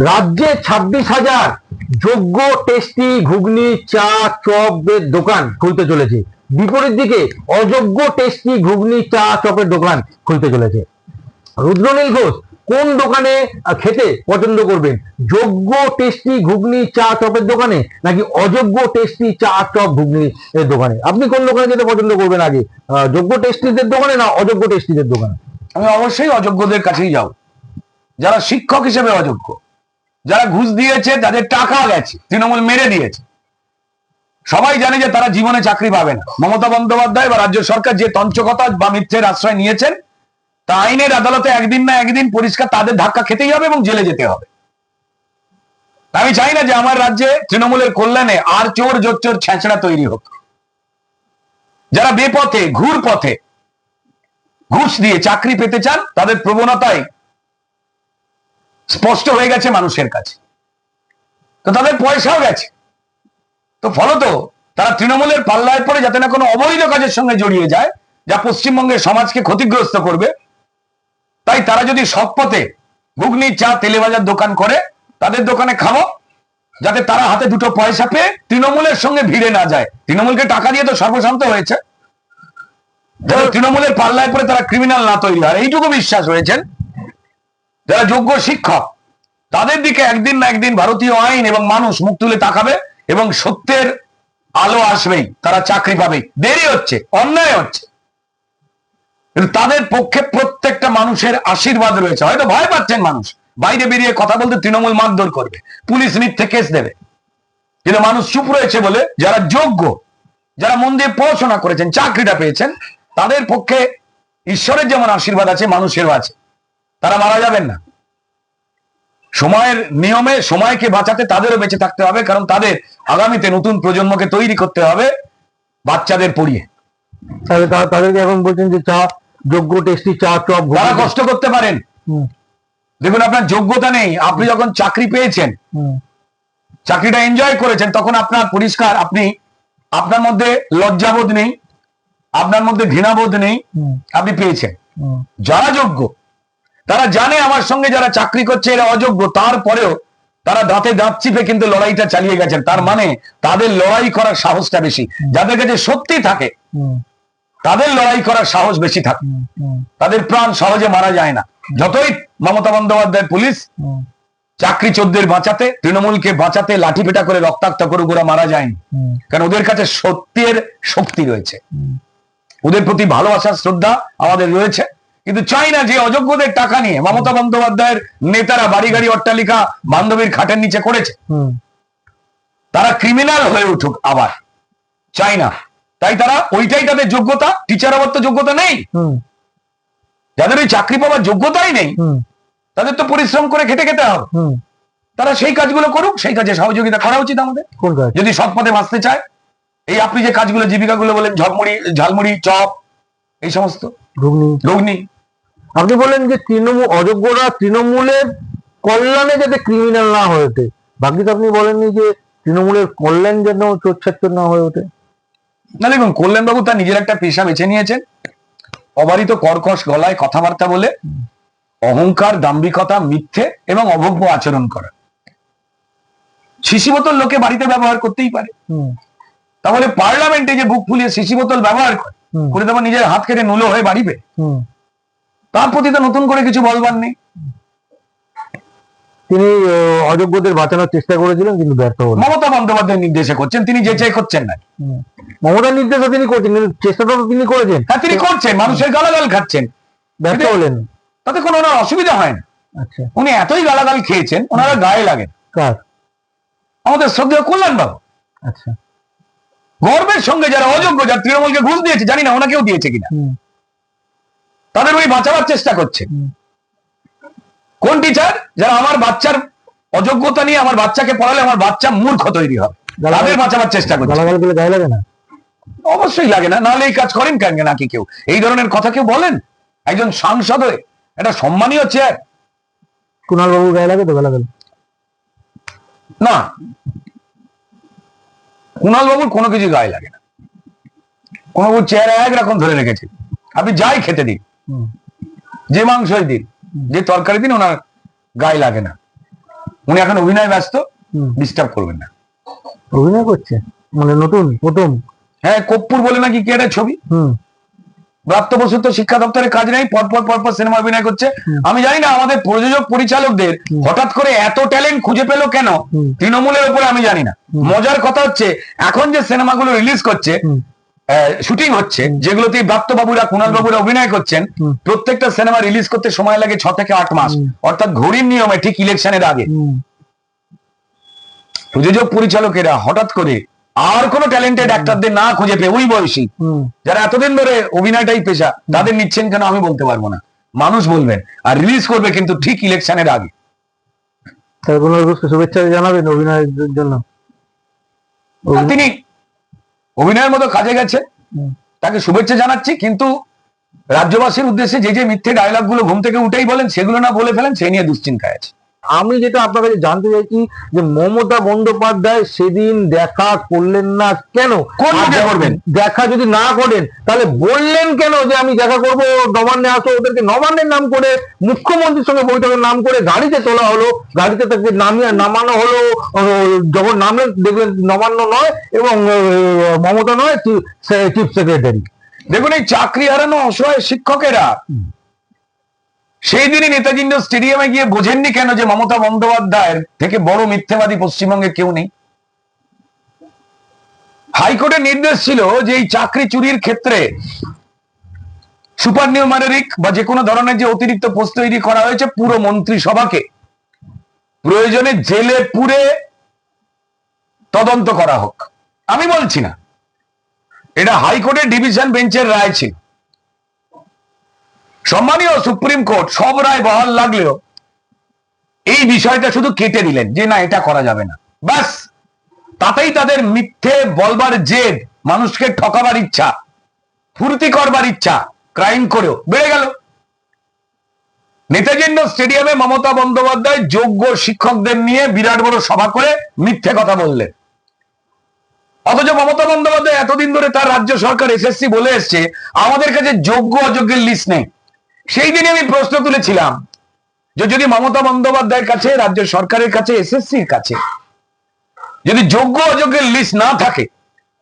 রাজ্যে ছাব্বিশ হাজার যোগ্য টেস্টি ঘুগনি, চা চপের দোকান খুলতে চলেছে। বিপরীত দিকে অযোগ্য টেস্টি ঘুগনি, চা, চপের দোকান খুলতে চলেছে। রুদ্রনীল ঘোষ, কোন দোকানে খেতে পছন্দ করবেন? যোগ্য টেস্টি ঘুগনি, চা, চপের দোকানে নাকি অযোগ্য টেস্টি চা, চপ, ঘুগনি এর দোকানে? আপনি কোন দোকানে যেতে পছন্দ করবেন আগে? যোগ্য টেস্টিদের দোকানে না অযোগ্য টেস্টিদের দোকানে? আমি অবশ্যই অযোগ্যদের কাছেই যাব। যারা শিক্ষক হিসেবে অযোগ্য। যারা ঘুষ দিয়েছে, তাদের টাকা গেছে, তৃণমূল মেরে দিয়েছে। সবাই জানে যে তারা জীবনে চাকরি পাবে না। মমতা বন্দ্যোপাধ্যায় বা রাজ্য সরকার যে তঞ্চকতা বা মিথ্যের আশ্রয় নিয়েছেন, তা আইনের আদালতে একদিন না একদিন পরিষ্কার তাদের ধাক্কা খেতেই হবে এবং জেলে যেতে হবে। আমি চাই না যে আমার রাজ্যে তৃণমূলের কল্যাণে আর চোর জোর চোর ছ্যাঁচড়া তৈরি হোক। যারা বেপথে ঘুর পথে ঘুষ দিয়ে চাকরি পেতে চান, তাদের প্রবণতাই স্পষ্ট হয়ে গেছে মানুষের কাছে। তো তাদের পয়সাও গেছে। তো ফলত তারা তৃণমূলের পাল্লায় পড়ে যাতে না কোনো অবৈধ কাজের সঙ্গে জড়িয়ে যায়, যা পশ্চিমবঙ্গের সমাজকে ক্ষতিগ্রস্ত করবে। তাই তারা যদি সৎ পথে ঘুগনি, চা তেলে ভাজার দোকান করে, তাদের দোকানে খাব, যাতে তারা হাতে দুটো পয়সা পেয়ে তৃণমূলের সঙ্গে ভিড়ে না যায়। তৃণমূলকে টাকা দিয়ে তো সর্বশান্ত হয়েছে। তৃণমূলের পাল্লায় পরে তারা ক্রিমিনাল না তৈরি হয়। এইটুকু বিশ্বাস হয়েছেন যারা যোগ্য শিক্ষক, তাদের দিকে একদিন না একদিন ভারতীয় আইন এবং মানুষ মুখ তুলে তাকাবে এবং সত্যের আলো আসবেই, তারা চাকরি পাবে। দেরি হচ্ছে, অন্যায় হচ্ছে। তাদের পক্ষে প্রত্যেকটা মানুষের আশীর্বাদ রয়েছে। হয়তো ভয় পাচ্ছেন মানুষ। বাইরে বেরিয়ে কথা বলতে তৃণমূল মারধর করবে। পুলিশ মিথ্যে কেস দেবে। কিন্তু মানুষ চুপ রয়েছে বলে যারা যোগ্য, যারা মন দিয়ে পড়াশোনা করেছেন, চাকরিটা পেয়েছেন, তাদের পক্ষে ঈশ্বরের যেমন আশীর্বাদ আছে, মানুষেরও আছে। তারা মারা যাবেন না। সময়ের নিয়মে সময়কে বাঁচাতে তাদেরও বেঁচে থাকতে হবে কারণ তাদের আগামীতে নতুন প্রজন্মকে তৈরি করতে হবে বাচ্চাদের পড়িয়ে। তাহলে তাদেরকে এখন বলছেন যে চা যোগ্য টেস্টি চা চপ তারা কষ্ট করতে পারেন। দেখুন আপনার যোগ্যতা নেই। আপনি যখন চাকরি পেয়েছেন চাকরিটা এনজয় করেছেন তখন আপনার পরিষ্কার আপনি আপনার মধ্যে লজ্জাবোধ নেই আপনার মধ্যে ঘৃণাবোধ নেই আপনি পেয়েছেন। যারা যোগ্য তারা জানে আমার সঙ্গে যারা চাকরি করছে এরা অযোগ্য। তারপরেও তারা দাঁতে দাঁত চিপে কিন্তু লড়াইটা চালিয়ে গেছেন। তার মানে তাদের লড়াই করার সাহসটা বেশি। যাদের কাছে সত্যি থাকে তাদের লড়াই করার সাহস বেশি থাকে। তাদের প্রাণ সহজে মারা যায় না। যতই মমতা বন্দ্যোপাধ্যায় পুলিশ চাকরি চোদ্দের বাঁচাতে তৃণমূলকে বাঁচাতে লাঠি পেটা করে রক্তাক্ত করে ওরা মারা যায়নি। কারণ ওদের কাছে সত্যের শক্তি রয়েছে। ওদের প্রতি ভালোবাসা শ্রদ্ধা আমাদের রয়েছে। কিন্তু চাই না যে অযোগ্যদের টাকা নিয়ে মমতা বন্দ্যোপাধ্যায়ের নেতারা বাড়ি গাড়ি অট্টালিকা বান্ধবীর খাটের নিচে করেছে। তারা ক্রিমিনাল হয়ে উঠুক আবার। চাই না তাই তারা ওইটাই তাদের যোগ্যতা টিচার আবার তো যোগ্যতা নেই। যাদের ওই চাকরি পাওয়ার যোগ্যতাই নেই তাদের তো পরিশ্রম করে খেটে খেতে হবে। হুম। তারা সেই কাজগুলো করুক সেই কাজে সহযোগিতা করা উচিত আমাদের। যদি সৎ পথে বাঁচতে চায় এই আপনি যে কাজগুলো জীবিকাগুলো বলেন ঝকমুড়ি ঝালমুড়ি চপ এই সমস্ত। ঘুগনি। লগ্নি আপনি বলেন যে তৃণমূল অযোগ্যরা তৃণমূলের কল্যাণে যাতে ক্রিমিনাল না হয়ে ওঠে। বাকি তো আপনি বলেননি যে তৃণমূলের কল্যাণ যেন চোরছাচ্চর না হয়ে ওঠে। না দেখুন কল্যাণবাবু তার নিজের একটা পেশা বেছে নিয়েছেন। অবারিত কর্কশ গলায় কথাবার্তা বলে অহংকার দাম্ভিকতা মিথ্যে এবং অভব্য আচরণ করা। শিশি বোতল লোকে বাড়িতে ব্যবহার করতেই পারে। তাহলে পার্লামেন্টে যে বুক ফুলিয়ে শিশি বোতল ব্যবহার করে করে তোমার নিজের হাত কেটে নুলো হয়ে বাড়িবে। তার প্রতি তো নতুন করে কিছু বলবার নেই। তিনি অযোগ্যদের বাঁচানোর চেষ্টা করেছিলেন কিন্তু ব্যর্থ হলেন। মমতা বন্দ্যোপাধ্যায় নির্দেশে করছেন তিনি যে চেয়ে করছেন না। মমতার নির্দেশও তিনি করছেন কিন্তু চেষ্টাটা তো তিনি করেছেন। হ্যাঁ তিনি করছেন মানুষের গালাগাল খাচ্ছেন। ব্যর্থ হলেন। তাতে কোনো ওনার অসুবিধা হয় না। আচ্ছা। উনি এতই গালাগাল খেয়েছেন ওনারা গায়ে লাগেন কার? আমাদের শ্রদ্ধেয় কল্যাণ বাবু আচ্ছা। গর্বের সঙ্গে যারা অযোগ্য যারা তৃণমূলকে ঘুষ দিয়েছে জানি না ওনাকেও দিয়েছে কিনা। তাদের ওই বাঁচাবার চেষ্টা করছে কোন টিচার যারা আমার বাচ্চার অযোগ্যতা নিয়ে আমার বাচ্চাকে পড়ালে আমার বাচ্চা মূর্খ তৈরি হবে গালাগাল- তাদের বাঁচাবার চেষ্টা করছে। গায়ে লাগে না? অবশ্যই লাগে না। নাহলে এই কাজ করেন কেন নাকি কেউ? এই ধরনের কথা কেউ বলেন? একজন সাংসদ হয়ে এটা সম্মানীয় চেয়ার কুণাল বাবু গায়ে লাগে তো গালাগাল? না। কুণাল বাবুর কোনো কিছু গায়ে লাগে না। বাবুর চেয়ার একরকম ধরে রেখেছে। আপনি যাই খেতে দিন। যে মাংসই দিন যে তরকারি দিন ওনার গায়ে লাগে না। উনি এখন অভিনয় ব্যস্ত ডিস্টার্ব করবেন না। অভিনয় করছে? মানে নতুন প্রথম? হ্যাঁ কপ্পুর বলে নাকি কে একটা ছবি? প্রাপ্ত বসু তো শিক্ষা দপ্তরে কাজ নেই পরপর পরপর সিনেমা অভিনয় করছে। আমি জানি না আমাদের প্রযোজক পরিচালকদের হঠাৎ করে এত ট্যালেন্ট খুঁজে পেল কেন? তৃণমূলের উপরে আমি জানি না। মজার কথা হচ্ছে এখন যে সিনেমাগুলো রিলিজ করছে শুটিং হচ্ছে যেগুলোতে বাবুরা কুণাল বাবুরা অভিনয় করছেন প্রত্যেকটা সিনেমা রিলিজ করতে সময় লাগে ছ থেকে আট মাস। অর্থাৎ ঘড়ির নিয়মে ঠিক ইলেকশনের আগে। প্রযোজক পরিচালকেরা হঠাৎ করে আর কোনো ট্যালেন্টেড অ্যাক্টরদের না খুঁজে পেয়ে ওই বয়সী যারা এতদিন ধরে অভিনয়টাই পেশা তাদের নিচ্ছেন কেন আমি বলতে পারব না। মানুষ বলবেন আর রিলিজ করবে কিন্তু ঠিক ইলেকশনের আগে। শুভেচ্ছা জানাবেন অভিনয়ের জন্য। তিনি অভিনয়ের মতো কাজে গেছে। তাকে শুভেচ্ছা জানাচ্ছি কিন্তু রাজ্যবাসীর উদ্দেশ্যে যে যে মিথ্যে ডায়লগগুলো ঘুম থেকে উঠেই বলেন সেগুলো না বলে ফেলেন সেই নিয়ে দুশ্চিন্তায় আছে। আমি যেটা আপনার কাছে জানতে চাইছি যে মমতা বন্দ্যোপাধ্যায় সেদিন দেখা করলেন না কেন? করবেন? দেখা যদি না করেন তাহলে বললেন কেন যে আমি দেখা করব? নবান্নে আসো ওদেরকে নবান্নের নাম করে মুখ্যমন্ত্রীর সঙ্গে বৈঠকের নাম করে গাড়িতে তোলা হলো। গাড়িতে তাকে নামিয়ে নামানো হলো যখন নামলেন দেখলেন নবান্ন নয় এবং মমতা নয় চিফ সেক্রেটারি। দেখুন এই চাকরি হারানো অসহায় শিক্ষকেরা সেই দিনই নেতাজি স্টেডিয়ামে গিয়ে বোঝেননি কেন যে মমতা বন্দ্যোপাধ্যায়ের থেকে বড় মিথ্যেবাদী পশ্চিমবঙ্গে কেউ নেই? হাইকোর্টের নির্দেশ ছিল যে এই চাকরি চুরির ক্ষেত্রে সুপার নিউমারেরিক বা যে কোনো ধরনের যে অতিরিক্ত পোস্ট তৈরি করা হয়েছে পুরো মন্ত্রিসভাকে প্রয়োজনে জেলে পুরে তদন্ত করা হোক। আমি বলছি না। এটা হাইকোর্টের ডিভিশন বেঞ্চের রায় ছিল। সম্মানীয় সুপ্রিম কোর্ট, সব রায় বহাল লাগলেও এই বিষয়টা শুধু কেটে দিলেন যে না, এটা করা যাবে না। ব্যাস, তাতেই তাদের মিথ্যে বলবার জেদ, মানুষকে ঠকাবার ইচ্ছা, ফুর্তি করবার ইচ্ছা, ক্রাইম করেও বেড়ে গেল। নেতাজি ইন্ডোর স্টেডিয়ামে মমতা বন্দ্যোপাধ্যায় যোগ্য শিক্ষকদের নিয়ে বিরাট বড় সভা করে মিথ্যে কথা বললেন। অথচ মমতা বন্দ্যোপাধ্যায় এতদিন ধরে তার রাজ্য সরকার এসএসসি বলে এসছে, আমাদের কাছে যোগ্য অযোগ্যের লিস্ট নেই। সেই দিনে আমি প্রশ্ন তুলেছিলাম যে যদি মমতা বন্দ্যোপাধ্যায়ের কাছে, রাজ্য সরকারের কাছে, এসএসসির কাছে যদি যোগ্য অযোগ্যের লিস্ট না থাকে,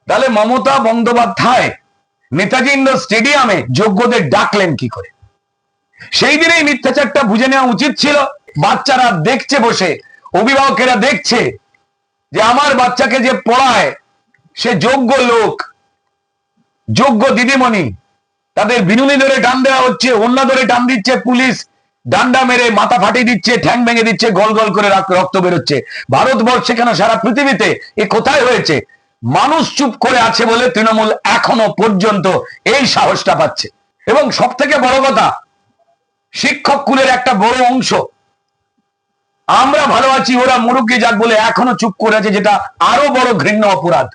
তাহলে মমতা বন্দ্যোপাধ্যায় নেতাজি ইন্ডোর স্টেডিয়ামে যোগ্যদের ডাকলেন কি করে? সেই দিনেই মিথ্যাচারটা বুঝে নেওয়া উচিত ছিল। বাচ্চারা দেখছে বসে, অভিভাবকেরা দেখছে যে আমার বাচ্চাকে যে পড়ায়, সে যোগ্য লোক, যোগ্য দিদিমণি তাদের বিনুনি ধরে ডান দেওয়া হচ্ছে অন্য ধরে টান দিচ্ছে পুলিশ। ডান্ডা মেরে মাথা ফাটিয়ে দিচ্ছে, ঠ্যাং ভেঙে দিচ্ছে, গল গল করে রক্ত বেরোচ্ছে। ভারতবর্ষে কেন সারা পৃথিবীতে এ কোথায় হয়েছে? মানুষ চুপ করে আছে বলে তৃণমূল এখনও পর্যন্ত এই সাহসটা পাচ্ছে। এবং সব থেকে বড় কথা, শিক্ষক কুলের একটা বড় অংশ। আমরা ভালো আছি, ওরা মুরব্বী যাক বলে এখনও চুপ করে আছে, যেটা আরও বড় ঘৃণ্য অপরাধ।